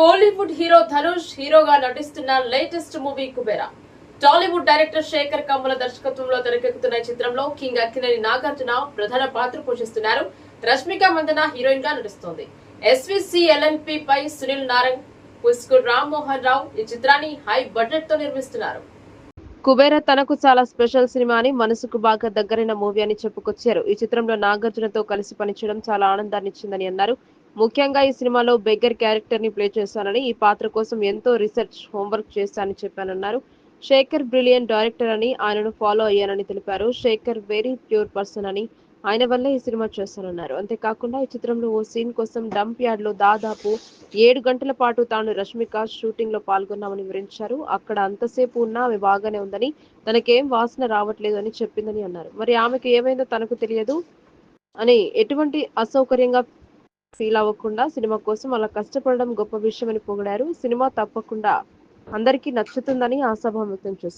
Kollywood hero Dhanush హీరోగా నటిస్తున్న latest movie Kubera. Tollywood director Sekhar Kammula దర్శకత్వంలో తెరకెక్కుతున్న ఈ చిత్రంలో కింగ్ అక్కినేని నాగార్జున ప్రధాన పాత్ర పోషిస్తున్నారు. రష్మిక మందన హీరోయిన్గా నటిస్తోంది. ఎస్విసి ఎల్ఎన్పి పై సునీల్ నారంగ్ పుస్కు రామ్మోహన్ రావు ఈ చిత్రాన్ని హై బడ్జెట్తో నిర్మిస్తున్నారు. కుబేర తనకు చాలా స్పెషల్ సినిమా అని మనసుకు బాగా దగ్గరైన మూవీ అని చెప్పుకొచ్చారు. ఈ చిత్రంలో నాగార్జునతో కలిసి పనిచేయడం చాలా ఆనందాన్ని ఇచ్చిందని అన్నారు. ముఖ్యంగా ఈ సినిమాలో బెగ్గర్ క్యారెక్టర్ని ప్లే చేశానని ఈ పాత్ర కోసం ఎంతో రీసెర్చ్ హోంవర్క్ చేశానని చెప్పానన్నారు. శేఖర్ బ్రిలియన్ డైరెక్టర్ అని ఆయనను ఫాలో అయ్యానని తెలిపారు. శేఖర్ వెరీ ప్యూర్ పర్సన్ అని ఆయన వల్లే ఈ సినిమా చేస్తానన్నారు. అంతేకాకుండా ఈ చిత్రంలో ఓ సీన్ కోసం డంప్ యార్డ్లో దాదాపు ఏడు గంటల పాటు తాను రష్మిక షూటింగ్లో పాల్గొన్నామని వివరించారు. అక్కడ అంతసేపు ఉన్నా ఆమె బాగానే ఉందని తనకేం వాసన రావట్లేదు అని చెప్పిందని అన్నారు. మరి ఆమెకు ఏమైందో తనకు తెలియదు అని ఎటువంటి అసౌకర్యంగా ఫీల్ అవ్వకుండా సినిమా కోసం అలా కష్టపడడం గొప్ప విషయమని పొగిడారు. సినిమా తప్పకుండా అందరికీ నచ్చుతుందని ఆశాభావం వ్యక్తం చేశారు.